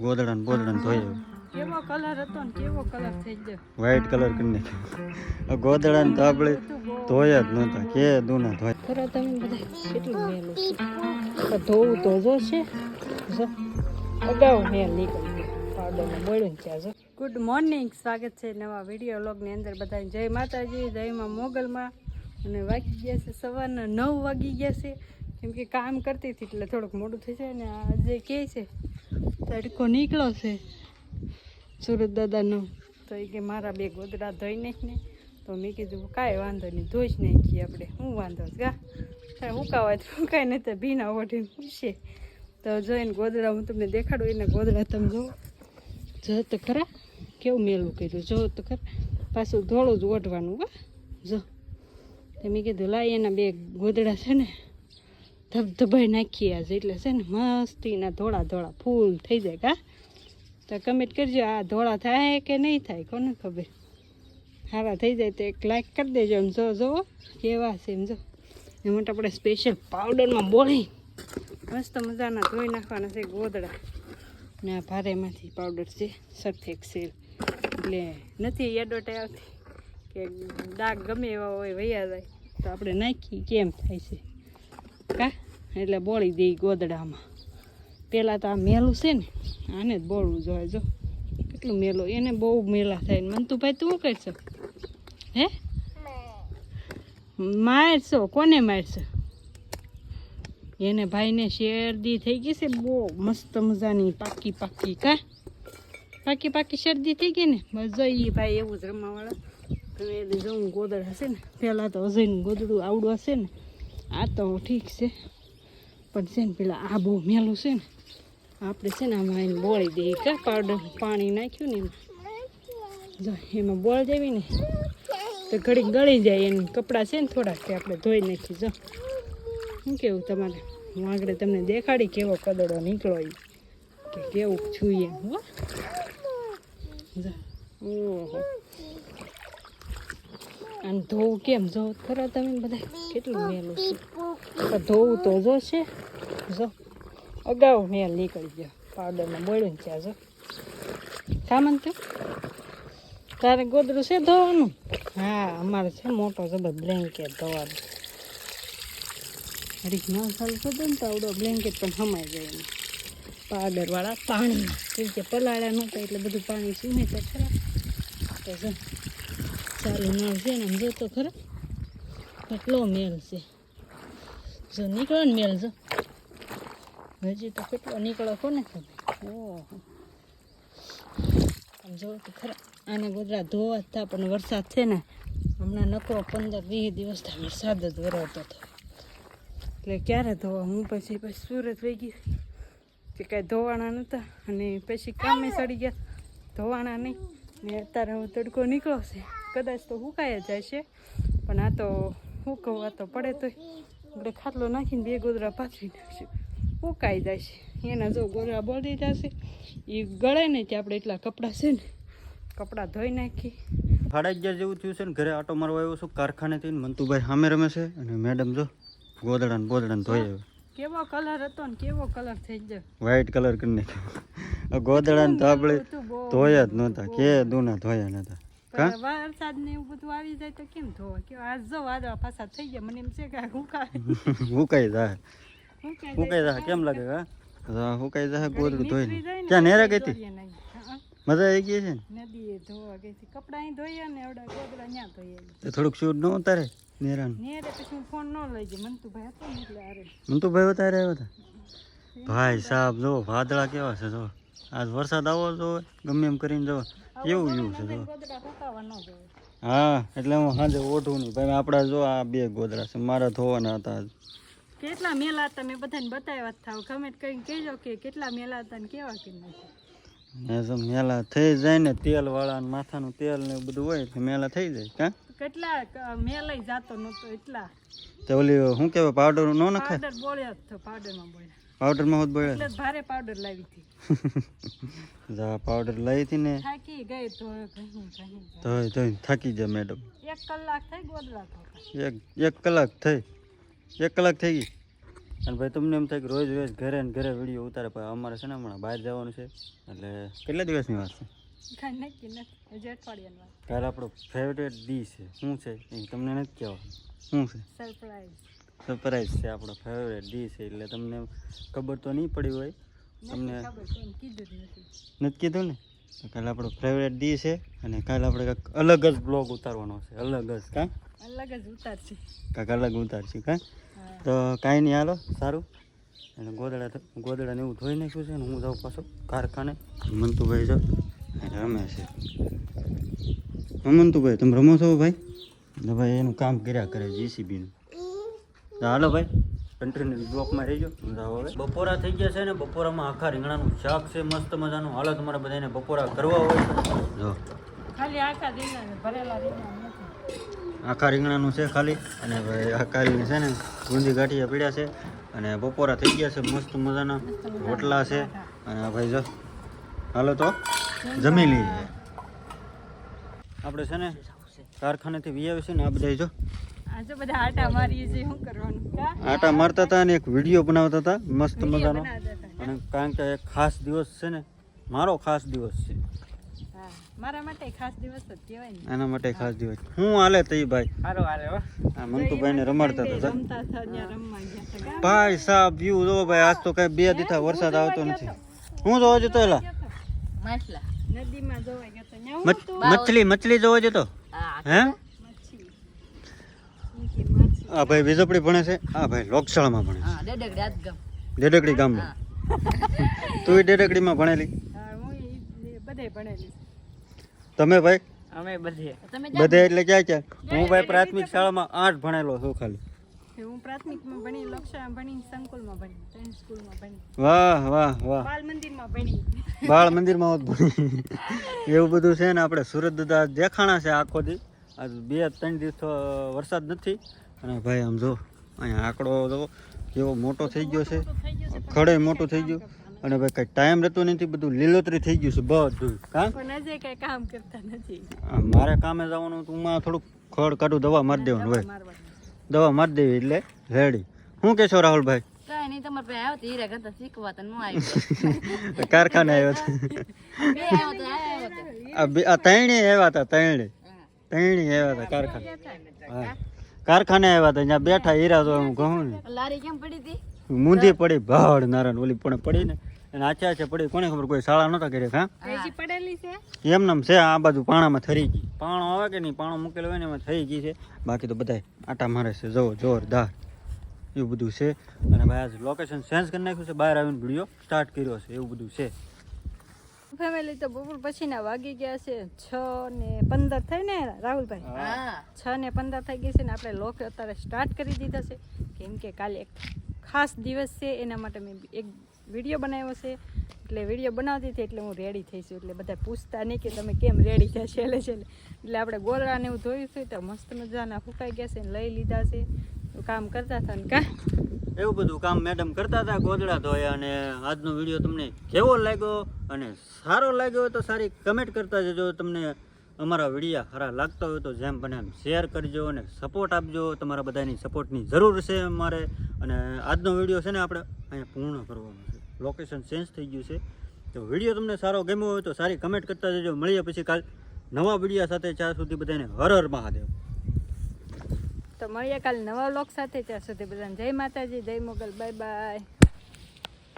ગોદડા ગોદડા ધોઈ કેવો કલર હતો ને કેવો કલર થઈ ગયો? વ્હાઈટ કલર કરી નાખ્યો. ગોદડા તો આપણે ધોયા જ નહોતા કે દૂના ધોય. ખરા તમે બધા કેટલું મેલું છે? ધોવું તો જો છે. અગાઉ મેલ નીકળી ગયો. બોળ્યું ને જો. ગુડ મોર્નિંગ સ્વાગત છે નવા વીડિયો વ્લોગની અંદર બધા જય માતાજી જયમાં મોગલમાં અને વાગી ગયા છે સવારના નવ વાગી ગયા છે. કેમ કે કામ કરતી હતી એટલે થોડુંક મોડું થઈ જાય ને આજે કહે છે? તડકો નીકળો છે. સુરત દાદાનો. તો એ કે મારા બે ગોદડા ધોઈ નાખને. તો મેં કીધું કાંઈ વાંધો નહીં ધોઈ જ નાખીએ આપણે. હું વાંધો જ ગા. ઉકાવાય તો ઉકાય નહીં તો ભીના ઓઢીને પૂછે. તો જોઈને ગોદડા હું તમને દેખાડું એને ગોદડા તમે જુઓ. જો તો ખરા કેવું મેલું કર્યું જો તો ખરા. પાછું ધોળું જ ઓઢવાનું હા. જો. તો મેં કીધું લાય એના બે ગોદડા છે ને ધબધબાઈ નાખીએ આજે એટલે છે ને મસ્તીના ધોળા ધોળા ફૂલ થઈ જાય કા? તો કમેન્ટ કરજો, આ ધોળા થાય કે નહીં થાય કોને ખબર? સારા થઈ જાય તો એક લાઈક કરી દેજો એમ જો જો કેવા છે એમ જો. એ માટે આપણે સ્પેશિયલ પાવડરમાં બોળી. મસ્ત મજાના ધોઈ નાખવાના છે ગોદડા. ને આ ભારેમાંથી પાવડર છે સરફેક એક્સેલ એટલે નથી એડવર્ટાઈ આવતી. કે ડાક ગમે એવા હોય, વૈયા જાય. તો આપણે નાખી, કેમ થાય છે? કા? એટલે બોળી દઈ ગોદડામાં. પહેલાં તો આ મેલું છે ને, આને જ બોળવું જોઈએ. જો, કેટલું મેલું? એને બહુ મેલા થાય ને. મંતુભાઈ તું શું કરશો? હે? મારશો? કોને મારશો? એને ભાઈને શેરદી થઈ ગઈ છે. બહુ મસ્ત મજાની પાકી પાકી, કા? પાકી પાકી શરદી થઈ ગઈ ને? મજા એ ભાઈ એવું જ રમવાવાળા. અને જોઉં ગોદડ હશે ને. પહેલાં તો અજયનું ગોદડું આવડું હશે ને. આ તો ઠીક છે. પણ છે ને પેલા આ બહુ મેલું છે ને, આપણે છે ને આમાં એને બોળી દઈએ. કા પાવડર પાણી નાખ્યું ને એમાં. જો, એમાં બોળ જેવી ને, તો ઘડી ગળી જાય એને કપડાં છે ને થોડાક તે આપણે ધોઈ નાખી જો શું કેવું તમારે? હું આગળ તમને દેખાડી કેવો કદડો નીકળો એ કે કેવું છુઈએ હો. જો, ઓહો. અને ધોવું કેમ? જો ખરા તમે બધા કેટલું મેલું છે? ધોવું તો જો છે. જો અગાઉ મેલ નીકળી ગયો. પાવડરમાં બોળ્યું ત્યાં જો. કામન તો? તારે ગોદડું છે ધોવાનું? હા અમારે છે મોટો જબર બ્લેન્કેટ ધોવાનું. હરીક ના ચાલુ થતો ને તો આવડો બ્લેન્કેટ પણ સમાઈ જાય એમાં. પાવડરવાળા પાણી. કે પલાળ્યા નહોતા એટલે બધું પાણી સુમે તો ખરા. તો જો. ચાલુ નળ છે ને જો તો ખરા, કેટલો મેલ છે. જો નીકળો ને મેલ, જો. હજી તો કેટલો નીકળો કોને ખબર. ઓહો. જો તો ખરા, આના ગોદરા ધોવા થા, પણ વરસાદ છે ને, હમણાં નકરો પંદર વીસ દિવસથી વરસાદ જ વરાવતો હતો એટલે ક્યારે ધોવા? હું પછી પછી સુરત વહી ગઈ. કે કાંઈ ધોવાણા નહોતા અને પછી કામે સડી ગયા. ધોવાણા નહીં. ને અત્યારે હવે તડકો નીકળો છે. કદાચ તો હુકાય જ જાય છે પણ આ તો હુકવા તો પડે તોય આપણે ખાટલો નાખીને બે ગોદરા પાથરી નાખશું. હુકાઈ જાય છે એના જો ગોદરા બળી જશે એ ગળે ને ત્યાં આપણે એટલા કપડાં છે ને કપડાં ધોઈ નાખી સાડા અગિયાર જેવું થયું છે ને ઘરે આટો મારવા આવ્યો છું કારખાનેથી મંતુભાઈ સામે રમે છે અને મેડમ જો ગોદડા ને બોદડા ધોઈ આવ્યો. કેવો કલર હતો ને કેવો કલર થઈ ગયો? વ્હાઈટ કલર કરી નાખ્યો. આ ગોદડા ને તો આપણે ધોયા જ નહોતા કે દૂના ધોયા નહોતા. વરસાદ ને એવું બધું આવી જાય તો કેમ ધોવા? કે આજ જો વાદળા પાછા થઈ ગયા. મને એમ છે કે હુકાય હુકાઈ જાય હુકાય હુકાઈ જાય કેમ લાગે હા હુકાઈ જાય ગોદડું ધોઈ ક્યાં નેરા ગઈ હતી? મજા આવી ગઈ છે ને? નદીએ ધોવા ગઈ હતી. કપડાં અહીં ધોયા ને એવડા ગોદડા ત્યાં ધોઈએ. થોડુંક શૂટ ન ઉતારે નેરે પછી હું ફોન ન લઈ ગયો મંતુભાઈ હતો ને એટલે મંતુભાઈ ઉતારે આવ્યા હતા? ભાઈ સાહેબ જો વાદળા કેવા છે જો. આજ વરસાદ આવો જો ગમે એમ કરીને જો. એવું એવું છે ગોદડા હા એટલે હું સાંજે ઓઠું નહીં. ભાઈ આપણા જો આ બે ગોદરા છે મારા ધોવાના હતા. કેટલા મેલા હતા મેં બધાને બતાવ્યા જ થાવ. કમેન્ટ કરીને કહેજો કે કેટલા મેલા હતા ને કેવા કે મેલા થઈ જાય ને તેલ વાળા ને માથાનું તેલ ને બધું હોય એટલે મેલા થઈ જાય કા? કેટલા મેલાઈ જાતો નહોતો એટલા. તો ઓલી શું કહેવાય પાવડર નો નખાય? પાવડર બોળ્યો તો પાવડરમાં બોળ્યા. પાવડરમાં હોત બોય એટલે જ ભારે પાવડર લાવી હતી. જા પાવડર લઈ હતી ને. થાકી ગઈ તો ધોઈ ધોઈ થાકી જાય. મેડમ એક કલાક થઈ ગોદરા તો. એક એક કલાક થઈ. એક કલાક થઈ ગઈ. અને ભાઈ તમને એમ થાય કે રોજ રોજ ઘરે ને ઘરે વીડિયો ઉતારે પણ અમારે છે ને હમણાં બહાર જવાનું છે. એટલે કેટલા દિવસની વાત છે? કાલે આપણો ફેવરેટ ડી છે. શું છે? એ તમને નથી કહેવાનું. શું છે? સરપ્રાઈઝ સરપ્રાઈઝ છે આપણો ફેવરેટ ડીશ છે એટલે તમને ખબર તો નહીં પડી હોય. તમને નથી. કીધું ને? તો કાલે આપણો ફેવરેટ ડીશ છે અને કાલે આપણે કંઈક અલગ જ બ્લોગ ઉતારવાનો છે અલગ જ કાં? અલગ જ ઉતારશે. કાંક અલગ ઉતારશું કાં? તો કાંઈ નહીં હાલો સારું. અને ગોદડા ગોદડાને એવું ધોઈ નાખ્યું છે ને હું જાઉં પાછો કારખાને. મંતુભાઈ જો રમે છે. હમંતુભાઈ તમે રમો છો ભાઈ? ભાઈ એનું કામ કર્યા કરે જીસીબીનું તો હાલો ભાઈ. કન્ટિન્યુ બ્લોકમાં રહીજો હવે. બપોરા થઈ ગયા છે ને બપોરામાં આખા રીંગણાનું શાક છે મસ્ત મજાનું. હાલો તમારે બધાને બપોરા કરવા હોય જો. ખાલી આખા રીંગણા ભરેલા રીંગણા આખા રીંગણાનું છે ખાલી. અને ભાઈ આખા રીંગણ છે ને ગુંદી ગાંઠિયા પીડ્યા છે. અને બપોરા થઈ ગયા છે મસ્ત મજાના. રોટલા છે. અને ભાઈ જો. હાલો તો જમી લઈએ. આપણે છે ને કારખાનેથી વી આવી છે ને આ બધા જો. આજે બધા આટા મારીએ છીએ શું કરવાનું? કા? આટા મારતા હતા અને એક વીડિયો બનાવતા હતા મસ્ત મજાનો. અને કારણ કે એક ખાસ દિવસ છે ને મારો ખાસ દિવસ છે. મારા માટે ખાસ દિવસ જ કહેવાય એના માટે ખાસ દિવસ. હું હાલે તઈ ભાઈ? હારે હો. આ મંતુભાઈને રમાડતા હતા રમતા હતા ત્યાં રમવા ગયા હતા કા? ભાઈ સાહેબ વ્યૂ જો ભાઈ આજ તો કઈ બે દીઠા વરસાદ આવતો નથી. હું જોવા જતો એલા? નદીમાં જોવા ગયા હતા ન્યા હું મચ- મછલી મછલી જોવા જતો? હે. આ ભાઈ વિજપડી ભણે છે? આ ભાઈ લોકશાળામાં ભણે છે. ડેડકડી ગામમાં તું ડેડકડીમાં ભણેલી? હા હું ઈ બધે ભણેલી. તમે ભાઈ? અમે બધે. બધે એટલે ક્યાં ક્યાં? હું ભાઈ પ્રાથમિક શાળામાં આઠ ભણેલો છું ખાલી. હું પ્રાથમિકમાં ભણી લક્ષામાં ભણી સંકુલમાં ભણી ત્રણ સ્કૂલમાં ભણી. વાહ વાહ વાહ. બાલ મંદિરમાં ભણી. બાળ મંદિરમાં હોત ભણી. એવું બધું છે ને આપણે સુરત દાદા દેખાણા છે આખો દી. આજ બે ત્રણ દિવસ તો વરસાદ નથી. અને ભાઈ આમ જો અહીંયા આંકડો જો કેવો મોટો થઈ ગયો છે. ખડે મોટો થઈ ગયો. અને ભાઈ કઈ ટાઈમ રહેતો નથી બધું લીલોતરી થઈ ગયું છે બધું. કામ કરતા નથી. મારે કામે જવાનું હતું માં થોડુંક ખડ કાઢું દવા મારી દેવાનું ભાઈ. દવા મારી દેવી એટલે રેડી શું કહેશો રાહુલભાઈ? તો તો કારખાને આવ્યો હતો તો તો. ત્રણે આવ્યા હતા ત્રણે ત્રણે આવ્યા હતા કારખાને. હા. કારખાને આવ્યા હતા ત્યાં બેઠા હીરા તો હું કહું લારી કેમ પડી હતી? મૂંધી પડી ભાડ નારાયણ ઓલી પણ પડી ને. અને આછે આછે પડી કોને ખબર કોઈ શાળા નતા કર્યા હા? પડેલી છે? એમ નામ છે આ બાજુ પાણામાં થરી ગઈ. પાણો આવે કે નહીં પાણો મૂકેલો હોય ને એમાં થઈ ગઈ છે. બાકી તો બધાય આટા મારે છે જો જોરદાર. એવું બધું છે. અને ભાઈ આજ લોકેશન ચેન્જ કરી નાખ્યું છે બહાર આવીને વીડિયો સ્ટાર્ટ કર્યો છે એવું બધું છે. ફેમિલી તો બપોર પછીના વાગી ગયા છે છ ને પંદર થઈ ને રાહુલભાઈ? હા. છ ને પંદર થઈ ગઈ છે ને આપણે લોક અત્યારે સ્ટાર્ટ કરી દીધા છે. કેમ કે કાલે એક ખાસ દિવસ છે એના માટે મેં એક વીડિયો બનાવ્યો છે. એટલે વીડિયો બનાવતી હતી એટલે હું રેડી થઈ છું. એટલે બધા પૂછતા નહીં કે તમે કેમ રેડી થયા છેલ્લે છેલ્લે. એટલે આપણે ગોળાને એવું ધોયું છે તો મસ્ત મજાના ફૂંકાઈ ગયા છે ને લઈ લીધા છે. તો કામ કરતા હતા ને કા? એવું બધું કામ મેડમ કરતા હતા ગોદડા ધોયા અને આજનો વીડિયો તમને કેવો લાગ્યો અને સારો લાગ્યો હોય તો સારી કમેન્ટ કરતા જજો. તમને અમારા વિડીયા સારા લાગતા હોય તો જેમ બને એમ શેર કરજો અને સપોર્ટ આપજો. તમારા બધાની સપોર્ટની જરૂર છે અમારે. અને આજનો વીડિયો છે ને આપણે અહીંયા પૂર્ણ કરવાનો છે. લોકેશન ચેન્જ થઈ ગયું છે. તો વીડિયો તમને સારો ગમ્યો હોય તો સારી કમેન્ટ કરતા જજો. મળીએ પછી કાલ નવા વિડીયા સાથે. ચાર સુધી બધાને હર હર મહાદેવ. તો મળીએ કાલે નવા વ્લોગ સાથે. ત્યાં સુધી બધાને જય માતાજી, જય મોગલ બાય બાય